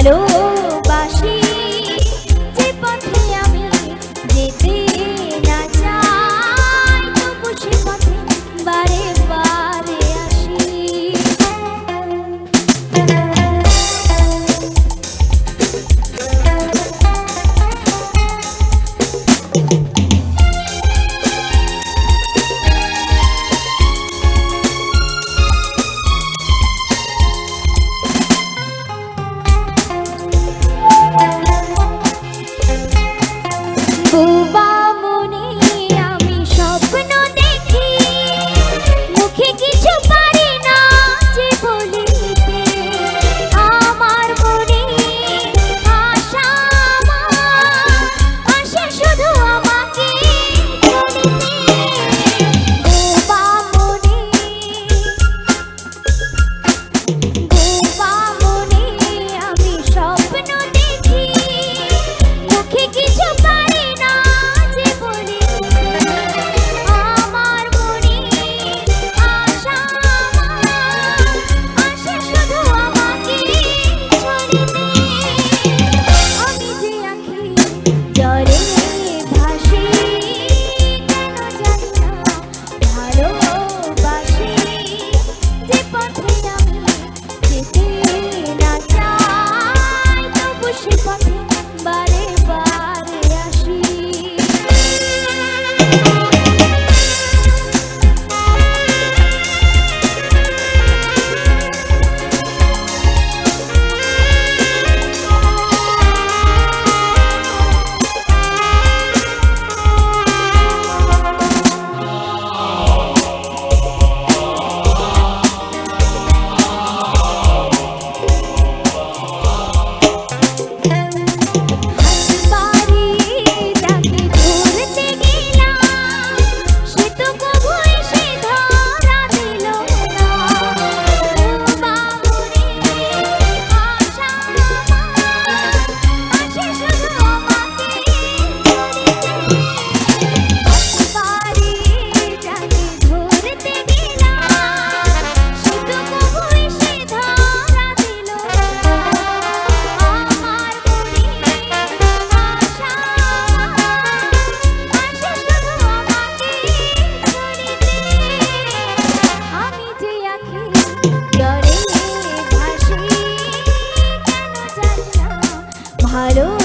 ভালোবাসি। যে পথে আমি যেতে না চাই ভারত